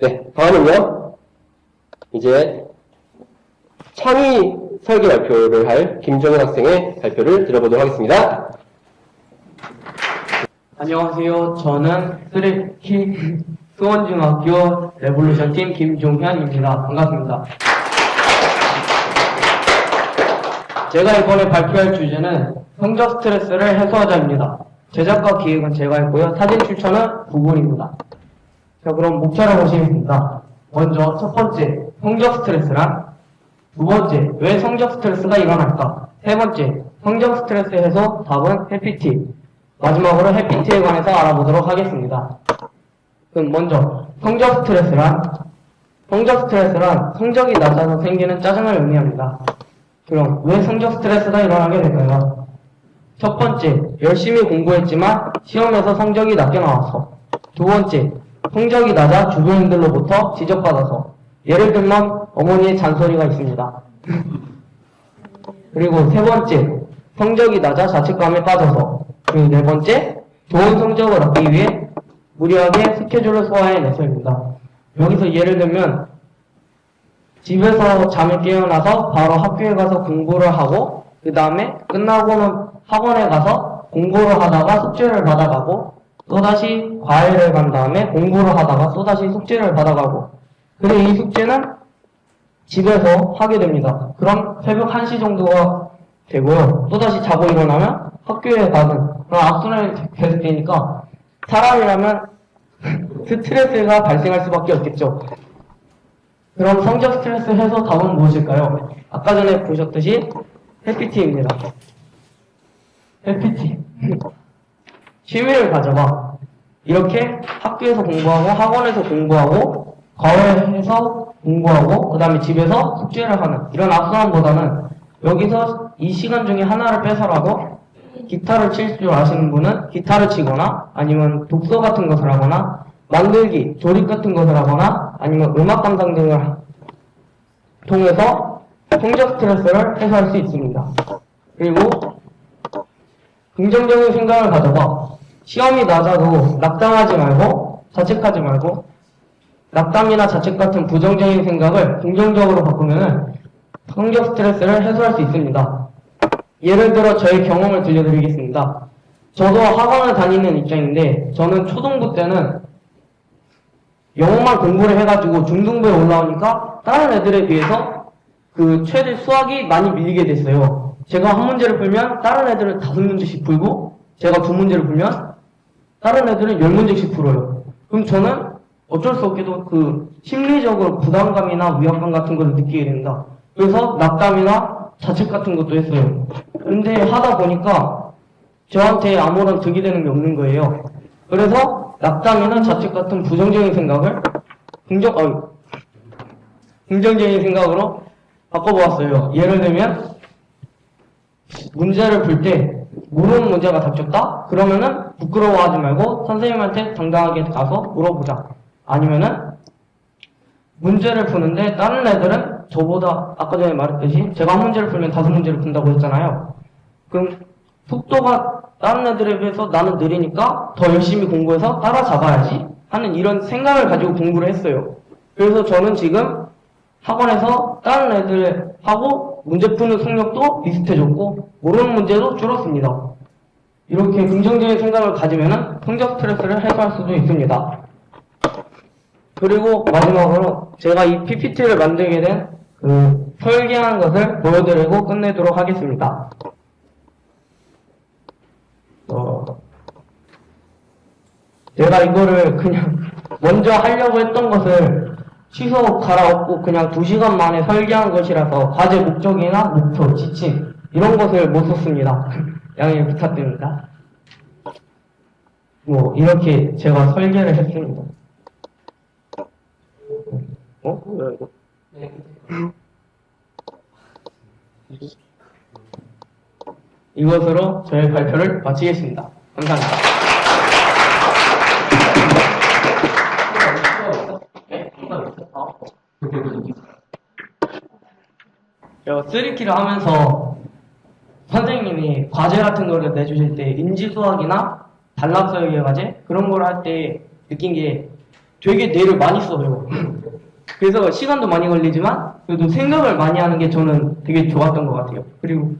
네, 다음은요. 이제 창의 설계 발표를 할 김정현 학생의 발표를 들어보도록 하겠습니다. 안녕하세요. 저는 쓰레키 수원중학교 레볼루션 팀 김종현입니다. 반갑습니다. 제가 이번에 발표할 주제는 성적 스트레스를 해소하자입니다. 제작과 기획은 제가 했고요. 사진 출처는 부분입니다. 자, 그럼 목차를 보시겠습니다. 먼저 첫 번째, 성적 스트레스란 두 번째, 왜 성적 스트레스가 일어날까? 세 번째, 성적 스트레스 해소 답은 해피티. 마지막으로 해피티에 관해서 알아보도록 하겠습니다. 그럼 먼저 성적 스트레스란 성적 스트레스란 성적이 낮아서 생기는 짜증을 의미합니다. 그럼 왜 성적 스트레스가 일어나게 될까요? 첫 번째, 열심히 공부했지만 시험에서 성적이 낮게 나와서. 두 번째, 성적이 낮아 주변인들로부터 지적받아서. 예를 들면 어머니의 잔소리가 있습니다. 그리고 세 번째, 성적이 낮아 자책감에 빠져서. 그리고 네 번째, 좋은 성적을 얻기 위해 무리하게 스케줄을 소화해내서입니다. 여기서 예를 들면 집에서 잠을 깨어나서 바로 학교에 가서 공부를 하고 그 다음에 끝나고는 학원에 가서 공부를 하다가 숙제를 받아가고 또다시 과외를 간 다음에 공부를 하다가 또다시 숙제를 받아가고 그리고 이 숙제는 집에서 하게 됩니다. 그럼 새벽 1시 정도가 되고요. 또다시 자고 일어나면 학교에 가는 그런 악순환이 계속되니까 사람이라면 스트레스가 발생할 수밖에 없겠죠. 그럼 성적 스트레스 해소 답은 무엇일까요? 아까 전에 보셨듯이 해피티입니다. 해피티. 취미를 가져봐. 이렇게 학교에서 공부하고 학원에서 공부하고 과외해서 공부하고 그 다음에 집에서 숙제를 하는 이런 악순환보다는 여기서 이 시간 중에 하나를 빼서라도 기타를 칠 줄 아시는 분은 기타를 치거나 아니면 독서 같은 것을 하거나 만들기, 조립 같은 것을 하거나 아니면 음악 감상 등을 통해서 성적 스트레스를 해소할 수 있습니다. 그리고 긍정적인 생각을 가져봐. 시험이 낮아도 낙담하지 말고 자책하지 말고 낙담이나 자책 같은 부정적인 생각을 긍정적으로 바꾸면 성적 스트레스를 해소할 수 있습니다. 예를 들어 저의 경험을 들려드리겠습니다. 저도 학원을 다니는 입장인데 저는 초등부 때는 영어만 공부를 해가지고 중등부에 올라오니까 다른 애들에 비해서 그 최대 수학이 많이 밀리게 됐어요. 제가 한 문제를 풀면 다른 애들은 다섯 문제씩 풀고 제가 두 문제를 풀면 다른 애들은 열 문제씩 풀어요. 그럼 저는 어쩔 수 없게도 그 심리적으로 부담감이나 위압감 같은 걸 느끼게 된다. 그래서 낙담이나 자책 같은 것도 했어요. 근데 하다 보니까 저한테 아무런 득이 되는 게 없는 거예요. 그래서 낙담이나 자책 같은 부정적인 생각을 긍정, 어, 긍정적인 생각으로 바꿔보았어요. 예를 들면 문제를 풀 때 모르는 문제가 닥쳤다? 그러면은 부끄러워하지 말고 선생님한테 당당하게 가서 물어보자. 아니면은 문제를 푸는데 다른 애들은 저보다 아까 전에 말했듯이 제가 한 문제를 풀면 다섯 문제를 푼다고 했잖아요. 그럼 속도가 다른 애들에 비해서 나는 느리니까 더 열심히 공부해서 따라잡아야지 하는 이런 생각을 가지고 공부를 했어요. 그래서 저는 지금 학원에서 다른 애들하고 문제 푸는 속력도 비슷해졌고 모르는 문제도 줄었습니다. 이렇게 긍정적인 생각을 가지면 성적 스트레스를 해소할 수도 있습니다. 그리고 마지막으로 제가 이 PPT를 만들게 된 그 설계한 것을 보여드리고 끝내도록 하겠습니다. 어, 제가 이거를 그냥 먼저 하려고 했던 것을 취소 갈아엎고 그냥 두 시간 만에 설계한 것이라서 과제 목적이나 목표, 지침 이런 것을 못 썼습니다. 양해 부탁드립니다. 뭐 이렇게 제가 설계를 했습니다. 어? 뭐야 이거? 이것으로 저의 발표를 마치겠습니다. 감사합니다. 쓰리키를 하면서 선생님이 과제 같은 거를 내주실 때 인지수학이나 단락설계 과제 그런 걸 할 때 느낀 게 되게 뇌를 많이 써요. 그래서 시간도 많이 걸리지만 그래도 생각을 많이 하는 게 저는 되게 좋았던 것 같아요. 그리고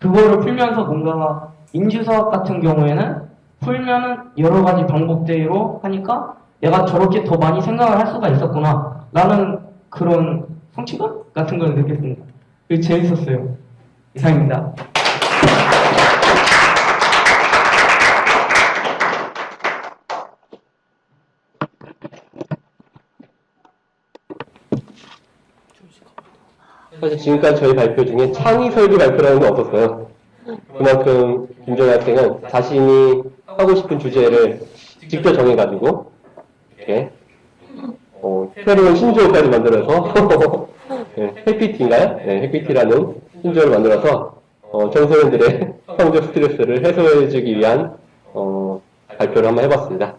그거를 풀면서 뭔가 인지수학 같은 경우에는 풀면은 여러 가지 방법대로 하니까 내가 저렇게 더 많이 생각을 할 수가 있었구나 라는 그런 성취감 같은 걸 느꼈습니다. 그게 재밌었어요. 이상입니다. 사실 지금까지 저희 발표 중에 창의 설계 발표라는 게 없었어요. 그만큼 김정희 학생은 자신이 하고 싶은 주제를 직접 정해가지고 이렇게 어, 새로운 신조어까지 만들어서 네, 해피티인가요? 네, 해피티라는 신조어를 만들어서 어, 청소년들의 성적 스트레스를 해소해주기 위한 어, 발표를 한번 해봤습니다.